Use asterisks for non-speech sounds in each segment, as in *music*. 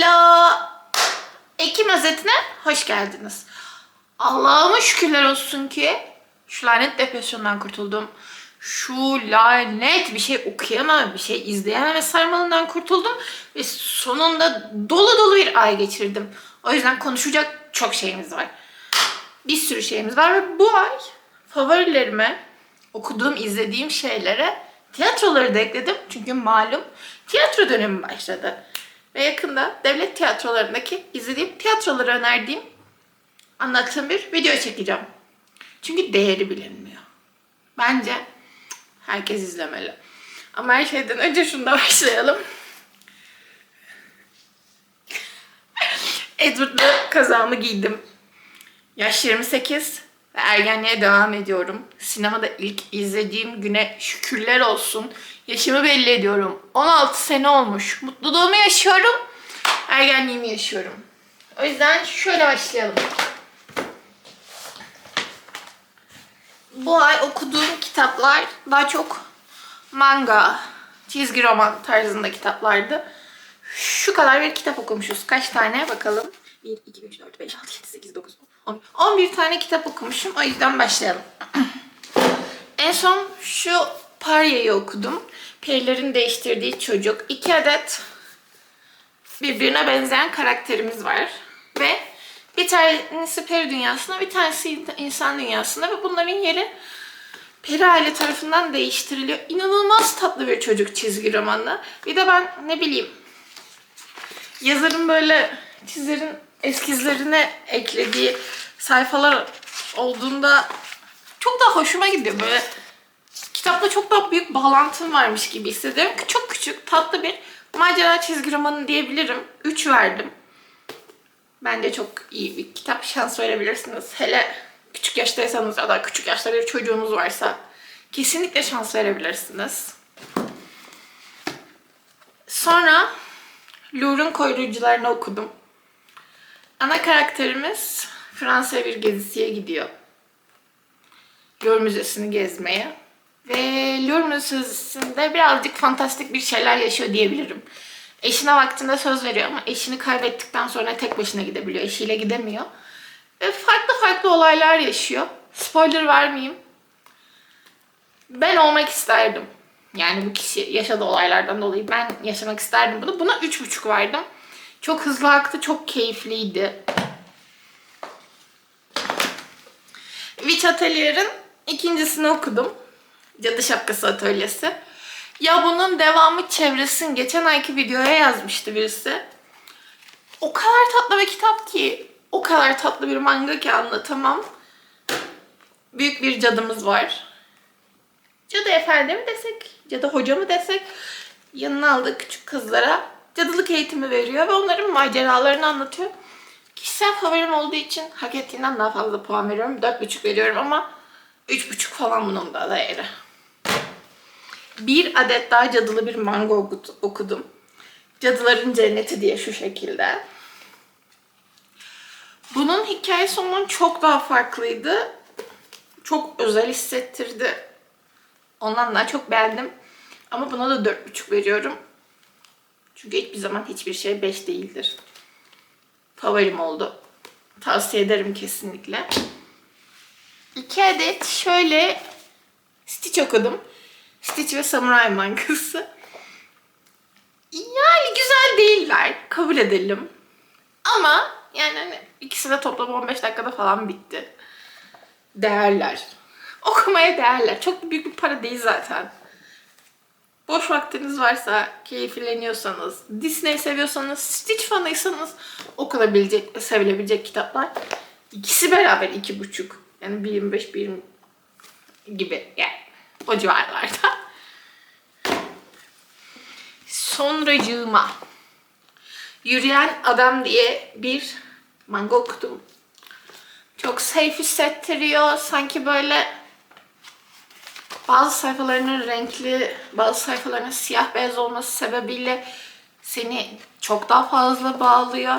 Hello. Ekim özetine hoş geldiniz. Allah'ıma şükürler olsun ki şu lanet depresyondan kurtuldum. Şu lanet bir şey okuyamam, bir şey izleyememe sarmalından kurtuldum. Ve sonunda dolu dolu bir ay geçirdim. O yüzden konuşacak çok şeyimiz var. Bir sürü şeyimiz var ve bu ay favorilerime, okuduğum, izlediğim şeylere tiyatroları da ekledim. Çünkü malum tiyatro dönemi başladı. Ve yakında devlet tiyatrolarındaki izlediğim tiyatroları önerdiğim anlattığım bir video çekeceğim. Çünkü değeri bilinmiyor. Bence herkes izlemeli. Ama her şeyden önce şunda başlayalım. *laughs* Edward'lı kazağımı giydim. Yaş 28 ve ergenliğe devam ediyorum. Sinemada ilk izlediğim güne şükürler olsun. Yaşımı belli ediyorum. 16 sene olmuş. Mutluluğumu yaşıyorum. Ergenliğimi yaşıyorum. O yüzden şöyle başlayalım. Bu ay okuduğum kitaplar daha çok manga, çizgi roman tarzında kitaplardı. Şu kadar bir kitap okumuşuz. Kaç tane bakalım. 1, 2, 3, 4, 5, 6, 7, 8, 9, 10. 11 tane kitap okumuşum. O yüzden başlayalım. *clears throat* en son şu Parya'yı okudum. Perilerin değiştirdiği çocuk. İki adet birbirine benzeyen karakterimiz var. Ve bir tanesi peri dünyasında, bir tanesi insan dünyasında ve bunların yeri peri aile tarafından değiştiriliyor. İnanılmaz tatlı bir çocuk çizgi romanla. Bir de ben ne bileyim yazarın böyle çizerin eskizlerine eklediği sayfalar olduğunda çok daha hoşuma gidiyor. Böyle kitapla çok daha büyük bağlantım varmış gibi hissediyorum. Çok küçük, tatlı bir macera çizgi romanı diyebilirim. 3 verdim. Bence çok iyi bir kitap. Şans verebilirsiniz. Hele küçük yaştaysanız ya da küçük yaşta bir çocuğunuz varsa kesinlikle şans verebilirsiniz. Sonra Louvre'un koruyucularını okudum. Ana karakterimiz Fransa'ya bir gezisiye gidiyor. Louvre Müzesi'ni gezmeye. Ve Louvre Müzesi'nde birazcık fantastik bir şeyler yaşıyor diyebilirim. Eşine vaktinde söz veriyor ama eşini kaybettikten sonra tek başına gidebiliyor. Eşiyle gidemiyor. Ve farklı farklı olaylar yaşıyor. Spoiler vermeyeyim. Ben olmak isterdim. Yani bu kişi yaşadığı olaylardan dolayı ben yaşamak isterdim bunu. Buna 3,5 verdim. Çok hızlı aktı, çok keyifliydi. Witch Atelier'in ikincisini okudum. Cadı Şapkası Atölyesi. Ya bunun devamı çevresin. Geçen ayki videoya yazmıştı birisi. O kadar tatlı bir kitap ki. O kadar tatlı bir manga ki anlatamam. Büyük bir cadımız var. Cadı efendi mi desek, cadı hoca mı desek yanına aldığı küçük kızlara cadılık eğitimi veriyor ve onların maceralarını anlatıyor. Kişisel favorim olduğu için hak ettiğinden daha fazla puan veriyorum. 4,5 veriyorum ama 3,5 falan bunun da değeri. Bir adet daha cadılı bir manga oku- okudum. Cadıların Cenneti diye şu şekilde. Bunun hikayesi ondan çok daha farklıydı. Çok özel hissettirdi. Ondan daha çok beğendim. Ama buna da 4,5 veriyorum. Çünkü hiçbir zaman hiçbir şey 5 değildir. Favorim oldu. Tavsiye ederim kesinlikle. İki adet şöyle Stitch okudum. Stitch ve Samurai mangası. Yani güzel değiller. Kabul edelim. Ama yani hani ikisi de toplam 15 dakikada falan bitti. Değerler. Okumaya değerler. Çok büyük bir para değil zaten. Boş vaktiniz varsa, keyifleniyorsanız, Disney seviyorsanız, Stitch fanıysanız okunabilecek, sevilebilecek kitaplar. İkisi beraber iki buçuk. Yani 1.25, 1 gibi. Yani o civarlarda. Sonracığıma Yürüyen Adam diye bir manga okudum. Çok safe hissettiriyor. Sanki böyle bazı sayfalarının renkli, bazı sayfalarının siyah beyaz olması sebebiyle seni çok daha fazla bağlıyor.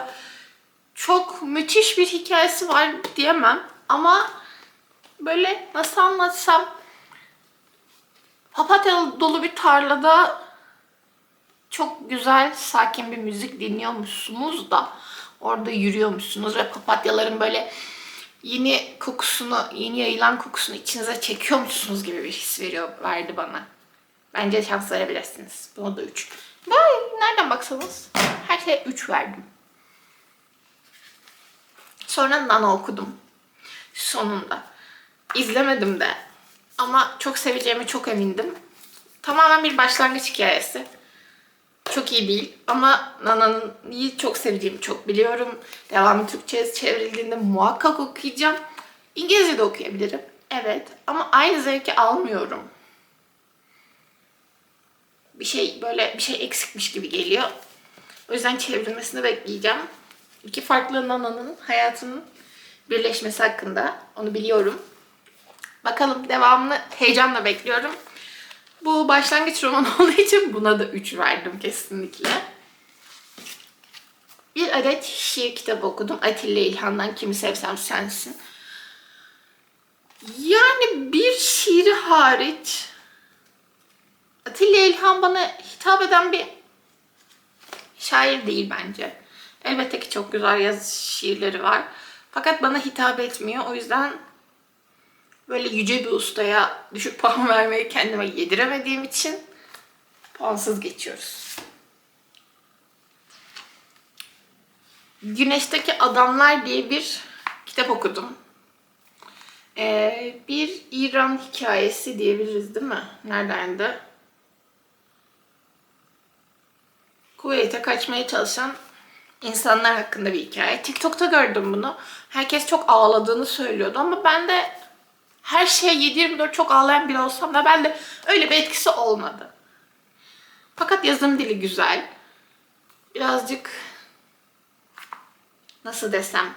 Çok müthiş bir hikayesi var diyemem ama böyle nasıl anlatsam papatya dolu bir tarlada çok güzel, sakin bir müzik dinliyormuşsunuz da orada yürüyormuşsunuz ve papatyaların böyle yeni kokusunu, yeni yayılan kokusunu içinize çekiyormuşsunuz gibi bir his veriyor, verdi bana. Bence şans verebilirsiniz. Buna da 3. Vay, nereden baksanız her şeye 3 verdim. Sonra Nana okudum. Sonunda. İzlemedim de. Ama çok seveceğimi çok emindim. Tamamen bir başlangıç hikayesi. Çok iyi değil ama Nana'yı çok sevdiğimi çok biliyorum. Devamı Türkçe'ye çevrildiğinde muhakkak okuyacağım. İngilizce de okuyabilirim. Evet ama aynı zevki almıyorum. Bir şey böyle bir şey eksikmiş gibi geliyor. O yüzden çevrilmesini bekleyeceğim. İki farklı Nana'nın hayatının birleşmesi hakkında onu biliyorum. Bakalım devamını heyecanla bekliyorum. Bu başlangıç roman *laughs* olduğu için buna da 3 verdim kesinlikle. Bir adet şiir kitabı okudum. Atilla İlhan'dan Kimi Sevsem Sensin. Yani bir şiiri hariç Atilla İlhan bana hitap eden bir şair değil bence. Elbette ki çok güzel yaz şiirleri var. Fakat bana hitap etmiyor. O yüzden böyle yüce bir ustaya düşük puan *laughs* vermeyi kendime yediremediğim için puansız geçiyoruz. Güneşteki Adamlar diye bir kitap okudum. Ee, bir İran hikayesi diyebiliriz değil mi? Nereden de? Kuveyt'e kaçmaya çalışan insanlar hakkında bir hikaye. TikTok'ta gördüm bunu. Herkes çok ağladığını söylüyordu ama ben de her şeye 7-24 çok ağlayan biri olsam da ben de öyle bir etkisi olmadı. Fakat yazım dili güzel. Birazcık nasıl desem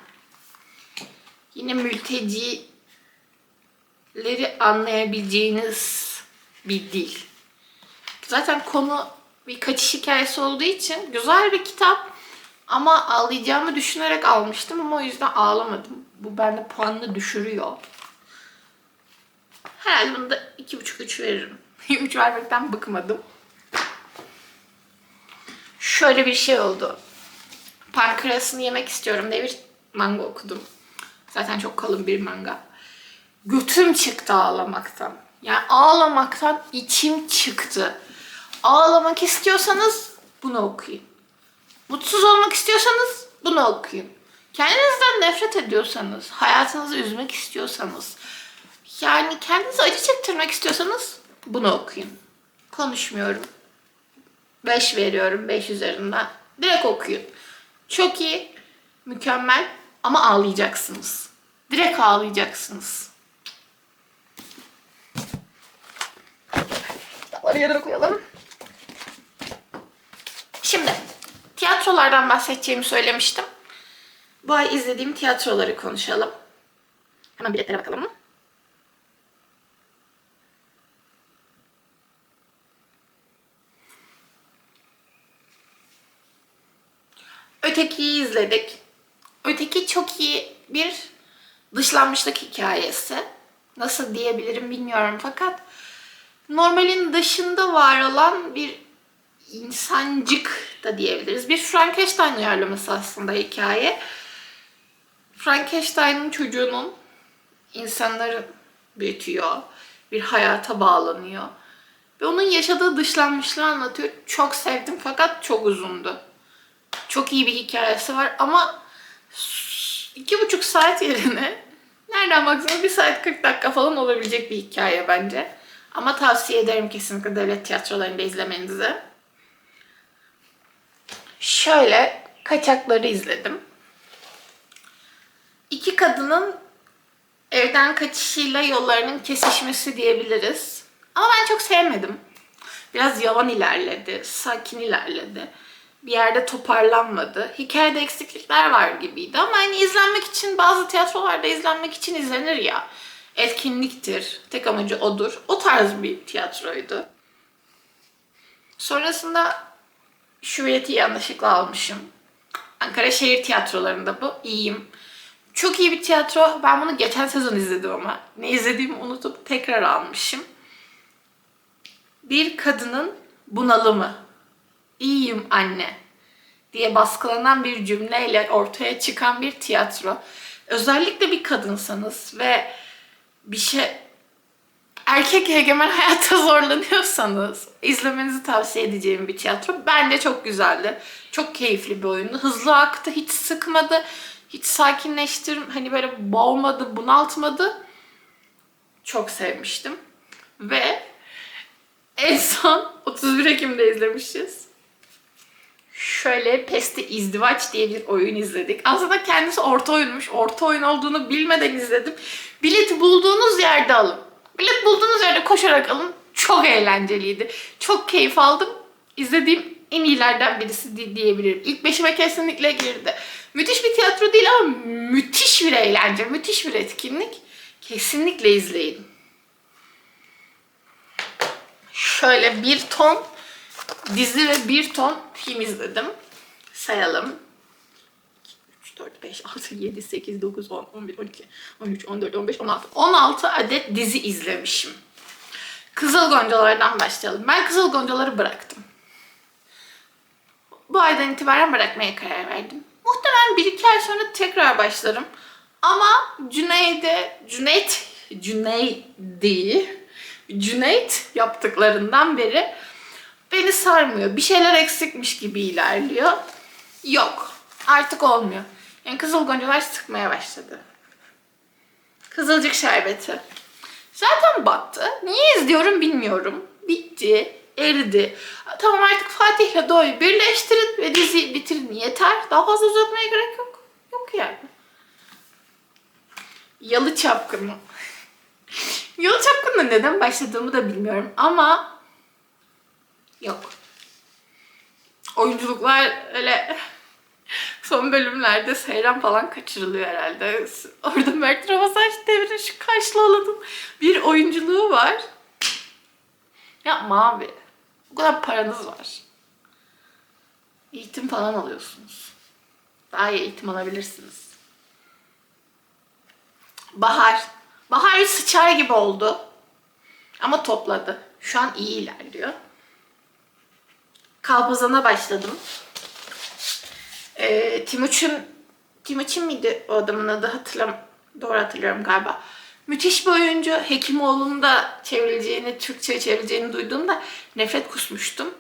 yine mültecileri anlayabileceğiniz bir dil. Zaten konu bir kaçış hikayesi olduğu için güzel bir kitap. Ama ağlayacağımı düşünerek almıştım ama o yüzden ağlamadım. Bu bende puanını düşürüyor. Herhalde bunu da 2,5-3 veririm. *laughs* 3 vermekten bıkmadım. Şöyle bir şey oldu. Pankreasını yemek istiyorum diye bir manga okudum. Zaten çok kalın bir manga. Götüm çıktı ağlamaktan. Yani ağlamaktan içim çıktı. Ağlamak istiyorsanız bunu okuyun. Mutsuz olmak istiyorsanız bunu okuyun. Kendinizden nefret ediyorsanız, hayatınızı üzmek istiyorsanız, yani kendinize acı çektirmek istiyorsanız bunu okuyun. Konuşmuyorum. 5 veriyorum 5 üzerinden. Direkt okuyun. Çok iyi, mükemmel ama ağlayacaksınız. Direkt ağlayacaksınız. Kitapları yerine koyalım. Şimdi tiyatrolardan bahsedeceğimi söylemiştim. Bu ay izlediğim tiyatroları konuşalım. Hemen biletlere bakalım. Öteki'yi izledik. Öteki çok iyi bir dışlanmışlık hikayesi. Nasıl diyebilirim bilmiyorum fakat normalin dışında var olan bir insancık da diyebiliriz. Bir Frankenstein uyarlaması aslında hikaye. Frankenstein'ın çocuğunun insanları büyütüyor. Bir hayata bağlanıyor. Ve onun yaşadığı dışlanmışlığı anlatıyor. Çok sevdim fakat çok uzundu. Çok iyi bir hikayesi var ama iki buçuk saat yerine nereden baksanız bir saat 40 dakika falan olabilecek bir hikaye bence. Ama tavsiye ederim kesinlikle devlet tiyatrolarında izlemenizi. Şöyle kaçakları izledim. İki kadının evden kaçışıyla yollarının kesişmesi diyebiliriz. Ama ben çok sevmedim. Biraz yavan ilerledi, sakin ilerledi. Bir yerde toparlanmadı. Hikayede eksiklikler var gibiydi ama hani izlenmek için bazı tiyatrolarda izlenmek için izlenir ya. Etkinliktir. Tek amacı odur. O tarz bir tiyatroydu. Sonrasında şu bileti yanlışlıkla almışım. Ankara Şehir Tiyatrolarında bu. İyiyim. Çok iyi bir tiyatro. Ben bunu geçen sezon izledim ama. Ne izlediğimi unutup tekrar almışım. Bir kadının bunalımı. İyiyim anne diye baskılanan bir cümleyle ortaya çıkan bir tiyatro. Özellikle bir kadınsanız ve bir şey erkek egemen *laughs* hayatta zorlanıyorsanız izlemenizi tavsiye edeceğim bir tiyatro. Bence çok güzeldi. Çok keyifli bir oyundu. Hızlı aktı, hiç sıkmadı, hiç sakinleştir, hani böyle boğmadı, bunaltmadı. Çok sevmiştim. Ve en son 31 Ekim'de izlemişiz. Şöyle Pesti İzdivaç diye bir oyun izledik. Aslında kendisi orta oyunmuş. Orta oyun olduğunu bilmeden izledim. Bileti bulduğunuz yerde alın. Bilet bulduğunuz yerde koşarak alın. Çok eğlenceliydi. Çok keyif aldım. İzlediğim en iyilerden birisi di- diyebilirim. İlk beşime kesinlikle girdi. Müthiş bir tiyatro değil ama müthiş bir eğlence, müthiş bir etkinlik. Kesinlikle izleyin. Şöyle bir ton dizi ve bir ton film izledim. Sayalım. 3, 4, 5, 6, 7, 8, 9, 10, 11, 12, 13, 14, 15, 16. 16 adet dizi izlemişim. Kızıl Goncalar'dan başlayalım. Ben Kızıl Goncaları bıraktım. Bu aydan itibaren bırakmaya karar verdim. Muhtemelen bir iki ay sonra tekrar başlarım. Ama Cüneyt'e, Cüneyt, Cüneyt'i, Cüneyt yaptıklarından beri beni sarmıyor. Bir şeyler eksikmiş gibi ilerliyor. Yok. Artık olmuyor. Yani Kızıl Goncalar sıkmaya başladı. Kızılcık şerbeti. Zaten battı. Niye izliyorum bilmiyorum. Bitti. Eridi. Tamam artık Fatih'le Doğu'yu birleştirin ve diziyi bitirin. Yeter. Daha fazla uzatmaya gerek yok. Yok yani. Yalı Çapkını. *laughs* Yalı Çapkın'la neden başladığımı da bilmiyorum ama yok. Oyunculuklar öyle *laughs* son bölümlerde Seyran falan kaçırılıyor herhalde. Orada Mert Ramazan devrin şu kaşlı alalım. Bir oyunculuğu var. Yapma abi. Bu kadar paranız var. Eğitim falan alıyorsunuz. Daha iyi eğitim alabilirsiniz. Bahar. Bahar bir sıçar gibi oldu. Ama topladı. Şu an iyi ilerliyor. Kalpazan'a başladım. Ee, Timuçin Timuçin miydi o adamın adı hatırlam doğru hatırlıyorum galiba. Müthiş bir oyuncu. Hekimoğlu'nu da çevrileceğini, Türkçe'ye çevrileceğini duyduğumda nefret kusmuştum.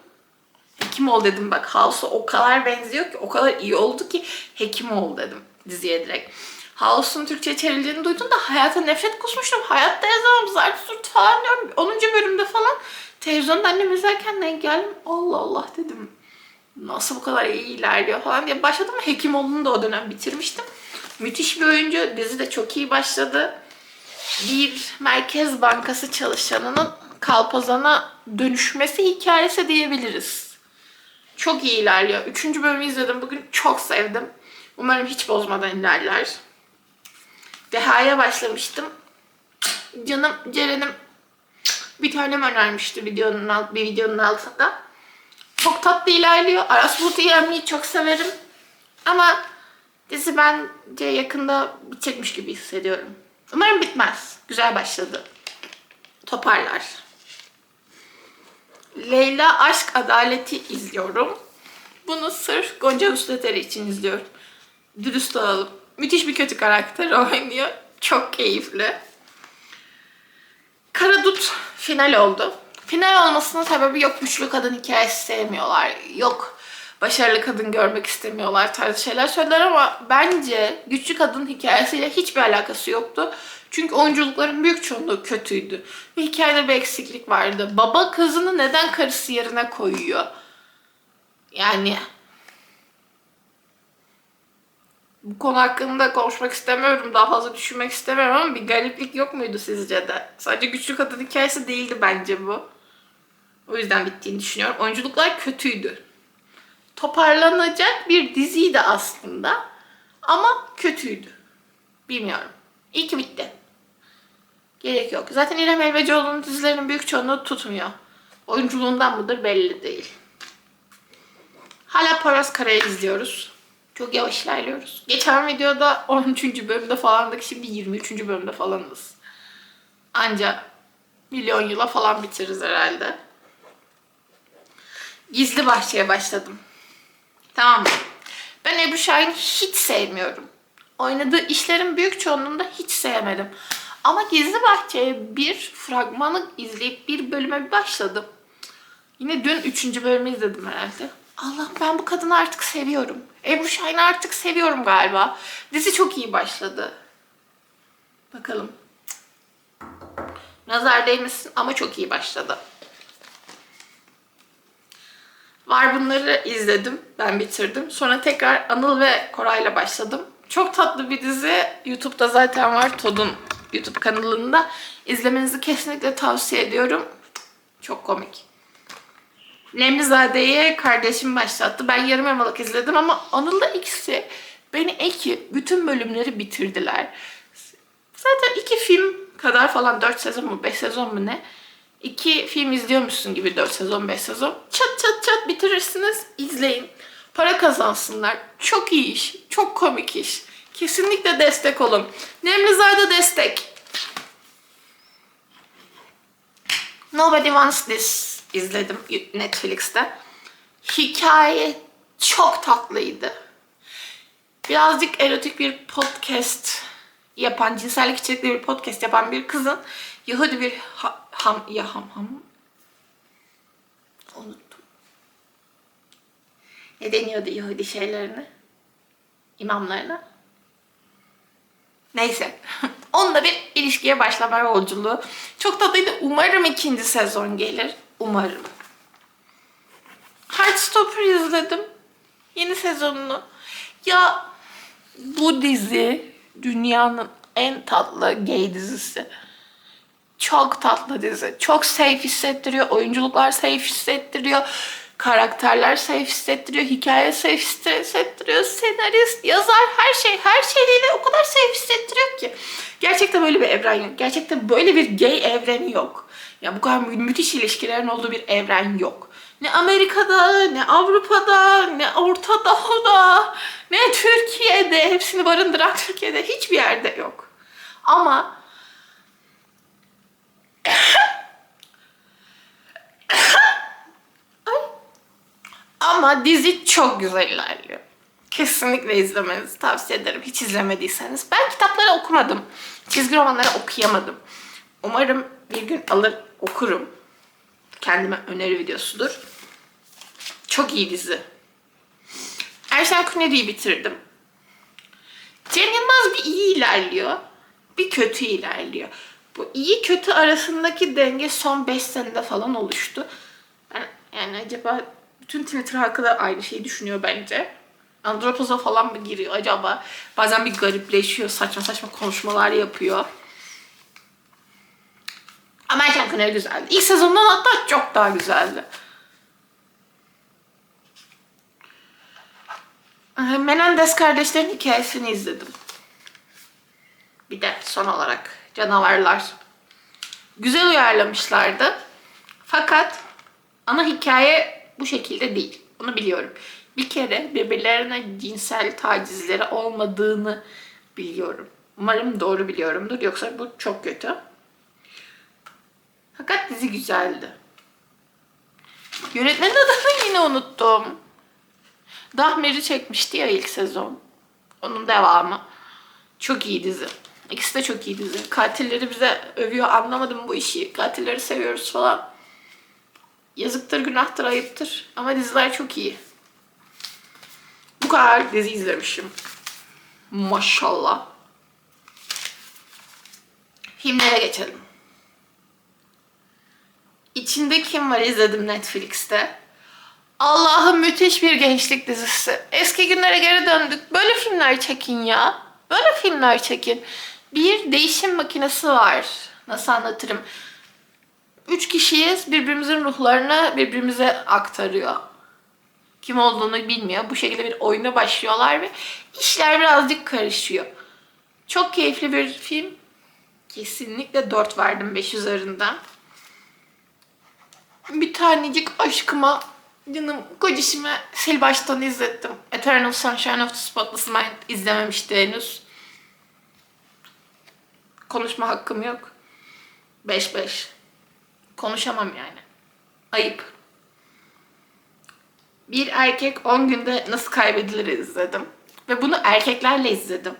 Hekimoğlu dedim bak House'a o kadar benziyor ki, o kadar iyi oldu ki Hekimoğlu dedim diziye direkt. House'un Türkçe'ye çevrileceğini duyduğumda hayata nefret kusmuştum. Hayatta yazamam zart surt falan diyorum. 10. bölümde falan televizyonda annem izlerken denk geldim. Allah Allah dedim nasıl bu kadar iyi ilerliyor falan diye başladım. Hekimoğlu'nu da o dönem bitirmiştim. Müthiş bir oyuncu. Dizi de çok iyi başladı. Bir Merkez Bankası çalışanının kalpazana dönüşmesi hikayesi diyebiliriz. Çok iyi ilerliyor. Üçüncü bölümü izledim. Bugün çok sevdim. Umarım hiç bozmadan ilerler. Deha'ya başlamıştım. Canım Ceren'im bir tanem önermişti videonun alt, bir videonun altında. Çok tatlı ilerliyor. Aras Bulut'u yenmeyi çok severim. Ama dizi bence yakında bitecekmiş gibi hissediyorum. Umarım bitmez. Güzel başladı. Toparlar. Leyla Aşk Adaleti izliyorum. Bunu sırf Gonca Üsteteri için izliyorum. Dürüst olalım. Müthiş bir kötü karakter *laughs* oynuyor. Çok keyifli. Karadut final oldu. Final olmasının sebebi yok güçlü kadın hikayesi sevmiyorlar. Yok başarılı kadın görmek istemiyorlar tarzı şeyler söylediler ama bence güçlü kadın hikayesiyle hiçbir alakası yoktu. Çünkü oyunculukların büyük çoğunluğu kötüydü. Ve hikayede bir eksiklik vardı. Baba kızını neden karısı yerine koyuyor? Yani bu konu hakkında konuşmak istemiyorum. Daha fazla düşünmek istemiyorum ama bir gariplik yok muydu sizce de? Sadece güçlü kadın hikayesi değildi bence bu. O yüzden bittiğini düşünüyorum. Oyunculuklar kötüydü. Toparlanacak bir diziydi aslında. Ama kötüydü. Bilmiyorum. İyi ki bitti. Gerek yok. Zaten İrem Elvecioğlu'nun dizilerinin büyük çoğunluğu tutmuyor. Oyunculuğundan mıdır belli değil. Hala Poyraz Kara'yı izliyoruz. Çok yavaş ilerliyoruz. Geçen videoda 13. bölümde falandık. Şimdi 23. bölümde falanız. Anca milyon yıla falan bitiririz herhalde. Gizli Bahçe'ye başladım. Tamam mı? Ben Ebru Şahin'i hiç sevmiyorum. Oynadığı işlerin büyük çoğunluğunda hiç sevmedim. Ama Gizli Bahçe'ye bir fragmanı izleyip bir bölüme başladım. Yine dün üçüncü bölümü izledim herhalde. Allah'ım ben bu kadını artık seviyorum. Ebru Şahin'i artık seviyorum galiba. Dizi çok iyi başladı. Bakalım. Nazar değmesin ama çok iyi başladı. Var bunları izledim. Ben bitirdim. Sonra tekrar Anıl ve Koray'la başladım. Çok tatlı bir dizi. YouTube'da zaten var. Todd'un YouTube kanalında. İzlemenizi kesinlikle tavsiye ediyorum. Çok komik. Nemlizade'yi kardeşim başlattı. Ben yarım yamalak izledim ama Anıl'la ikisi beni eki bütün bölümleri bitirdiler. Zaten iki film kadar falan 4 sezon mu 5 sezon mu ne? İki film izliyormuşsun gibi 4 sezon 5 sezon. Çat çat çat bitirirsiniz izleyin. Para kazansınlar. Çok iyi iş. Çok komik iş. Kesinlikle destek olun. Nemlizade destek. Nobody Wants This izledim Netflix'te. Hikaye çok tatlıydı. Birazcık erotik bir podcast yapan, cinsellik içerikli bir podcast yapan bir kızın Yahudi bir ha, ham, ya ham ham unuttum. Ne deniyordu Yahudi şeylerine? İmamlarına? Neyse. *laughs* Onunla bir ilişkiye başlama yolculuğu. Çok tatlıydı. Umarım ikinci sezon gelir. Umarım. Heartstopper izledim. Yeni sezonunu. Ya bu dizi dünyanın en tatlı gay dizisi. Çok tatlı dizi. Çok safe hissettiriyor. Oyunculuklar safe hissettiriyor. Karakterler safe hissettiriyor. Hikaye safe hissettiriyor. Senarist, yazar her şey. Her şeyiyle o kadar safe hissettiriyor ki. Gerçekten böyle bir evren yok. Gerçekten böyle bir gay evreni yok. Ya bu kadar mü- müthiş ilişkilerin olduğu bir evren yok. Ne Amerika'da, ne Avrupa'da, ne Orta Doğu'da, ne Türkiye'de, hepsini barındıran Türkiye'de hiçbir yerde yok. Ama. Ama dizi çok güzel ilerliyor. Kesinlikle izlemenizi tavsiye ederim. Hiç izlemediyseniz. Ben kitapları okumadım. Çizgi romanları okuyamadım. Umarım bir gün alır okurum. Kendime öneri videosudur. Çok iyi dizi. Erşen Kuneri'yi bitirdim. Cem Yılmaz bir iyi ilerliyor. Bir kötü ilerliyor. Bu iyi kötü arasındaki denge son 5 senede falan oluştu. Ben, yani acaba bütün Twitter halkı da aynı şeyi düşünüyor bence. Andropoza falan mı giriyor acaba? Bazen bir garipleşiyor, saçma saçma konuşmalar yapıyor. Ama Erken Kuneri güzeldi. İlk sezondan hatta çok daha güzeldi. Ee, Menendez kardeşlerin hikayesini izledim. Bir de son olarak canavarlar. Güzel uyarlamışlardı. Fakat ana hikaye bu şekilde değil. Bunu biliyorum. Bir kere birbirlerine cinsel tacizleri olmadığını biliyorum. Umarım doğru biliyorumdur. Yoksa bu çok kötü. Fakat dizi güzeldi. Yönetmenin adını yine unuttum. Dahmer'i çekmişti ya ilk sezon. Onun devamı. Çok iyi dizi. İkisi de çok iyi dizi. Katilleri bize övüyor. Anlamadım bu işi. Katilleri seviyoruz falan. Yazıktır, günahtır, ayıptır. Ama diziler çok iyi. Bu kadar dizi izlemişim. Maşallah. Filmlere geçelim. İçinde kim var izledim Netflix'te. Allah'ım müthiş bir gençlik dizisi. Eski günlere geri döndük. Böyle filmler çekin ya. Böyle filmler çekin. Bir değişim makinesi var. Nasıl anlatırım? Üç kişiyiz. Birbirimizin ruhlarını birbirimize aktarıyor. Kim olduğunu bilmiyor. Bu şekilde bir oyuna başlıyorlar ve işler birazcık karışıyor. Çok keyifli bir film. Kesinlikle 4 verdim 5 üzerinden. Bir tanecik aşkıma, canım kocişime sil baştan izlettim. Eternal Sunshine of the Spotless Mind izlememişti henüz. Konuşma hakkım yok. 5-5. Konuşamam yani. Ayıp. Bir Erkek 10 Günde Nasıl Kaybedilir izledim. Ve bunu erkeklerle izledim.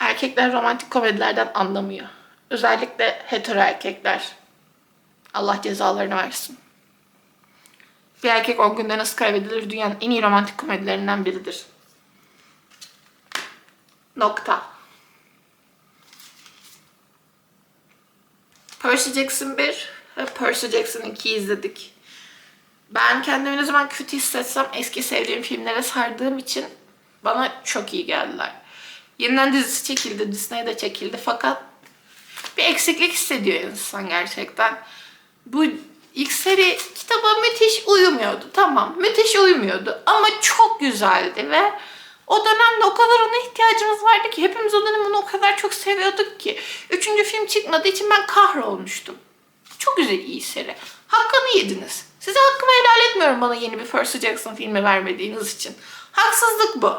Erkekler romantik komedilerden anlamıyor. Özellikle hetero erkekler. Allah cezalarını versin. Bir Erkek 10 Günde Nasıl Kaybedilir dünyanın en iyi romantik komedilerinden biridir. Nokta. Percy Jackson 1 ve Percy Jackson 2 izledik. Ben kendimi ne zaman kötü hissetsem eski sevdiğim filmlere sardığım için bana çok iyi geldiler. Yeniden dizisi çekildi, Disney'de çekildi fakat bir eksiklik hissediyor insan gerçekten. Bu ilk seri kitaba müthiş uyumuyordu. Tamam, müthiş uyumuyordu ama çok güzeldi ve o dönemde o kadar ona ihtiyacımız vardı ki hepimiz o dönem onu o kadar çok seviyorduk ki. Üçüncü film çıkmadığı için ben kahrolmuştum. Çok güzel iyi seri. Hakkını yediniz. Size hakkımı helal etmiyorum bana yeni bir Percy Jackson filmi vermediğiniz için. Haksızlık bu.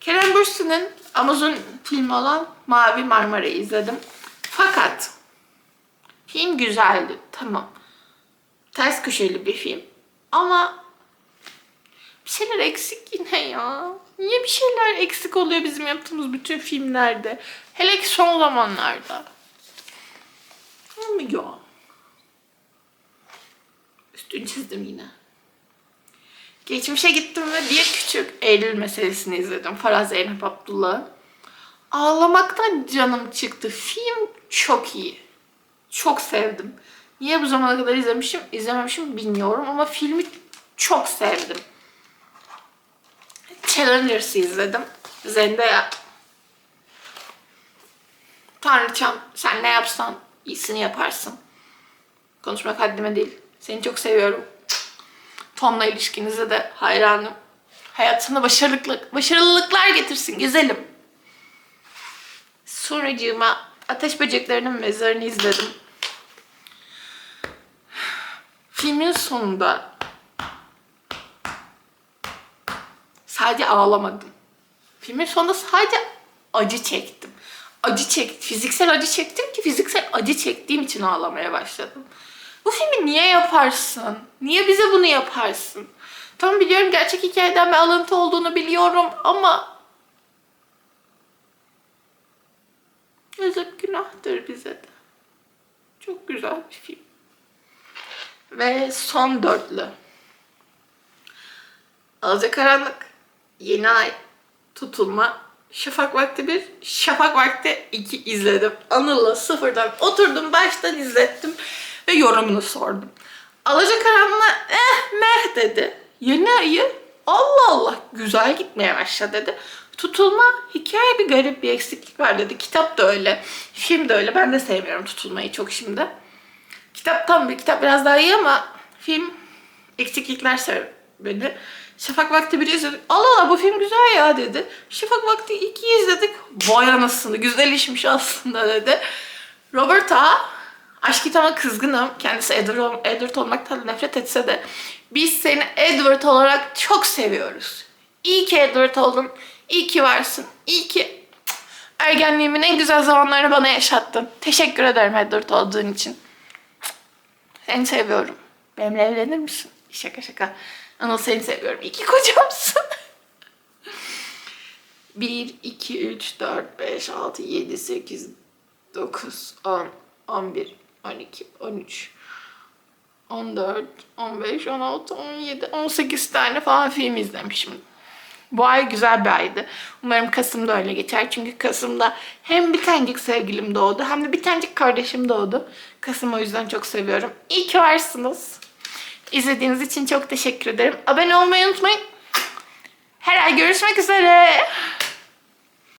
Kerem Bürsin'in Amazon filmi olan Mavi Marmara'yı izledim. Fakat film güzeldi. Tamam. Ters köşeli bir film. Ama bir şeyler eksik yine ya. Niye bir şeyler eksik oluyor bizim yaptığımız bütün filmlerde? Hele ki son zamanlarda. Olmuyor. Üstünü çizdim yine. Geçmişe gittim ve bir küçük Eylül meselesini izledim. Faraz Zeynep Abdullah'ın. Ağlamaktan canım çıktı. Film çok iyi. Çok sevdim. Niye bu zamana kadar izlemişim, izlememişim bilmiyorum ama filmi çok sevdim. Challengers'ı izledim. Zendaya. Tanrıçam sen ne yapsan iyisini yaparsın. Konuşmak haddime değil. Seni çok seviyorum. Tom'la ilişkinize de hayranım. Hayatına başarılık, başarılılıklar getirsin güzelim. Sonracığıma Ateş Böceklerinin Mezarını izledim. Filmin sonunda sadece ağlamadım. Filmin sonunda sadece acı çektim. Acı çek, fiziksel acı çektim ki fiziksel acı çektiğim için ağlamaya başladım. Bu filmi niye yaparsın? Niye bize bunu yaparsın? Tamam biliyorum gerçek hikayeden bir alıntı olduğunu biliyorum ama yazık günahtır bize de. Çok güzel bir film. Ve son dörtlü. Alacakaranlık, Yeni Ay, Tutulma, Şafak Vakti 1, Şafak Vakti 2 izledim. Anıl'la sıfırdan oturdum, baştan izlettim ve yorumunu sordum. Alacakaranlık eh meh dedi. Yeni Ay'ı Allah Allah güzel gitmeye başladı dedi. Tutulma hikaye bir garip bir eksiklik var dedi. Kitap da öyle, film de öyle. Ben de sevmiyorum tutulmayı çok şimdi. Kitap tam bir kitap biraz daha iyi ama film eksiklikler sebebi. Şafak Vakti 1'i izledik. Allah Allah bu film güzel ya dedi. Şafak Vakti 2'yi izledik. Vay anasını güzel işmiş aslında dedi. Roberta aşk kitama kızgınım. Kendisi Edward, Edward olmaktan nefret etse de biz seni Edward olarak çok seviyoruz. İyi ki Edward oldun. İyi ki varsın. İyi ki ergenliğimin en güzel zamanlarını bana yaşattın. Teşekkür ederim Edward olduğun için. Seni seviyorum. Benimle evlenir misin? Şaka şaka. Anıl seni seviyorum. İki kocamsın. 1, 2, 3, 4, 5, 6, 7, 8, 9, 10, 11, 12, 13, 14, 15, 16, 17, 18 tane falan film izlemişim. Bu ay güzel bir aydı. Umarım Kasım'da öyle geçer. Çünkü Kasım'da hem bir tanecik sevgilim doğdu hem de bir tanecik kardeşim doğdu. Kasım o yüzden çok seviyorum. İyi ki varsınız. İzlediğiniz için çok teşekkür ederim. Abone olmayı unutmayın. Her ay görüşmek üzere.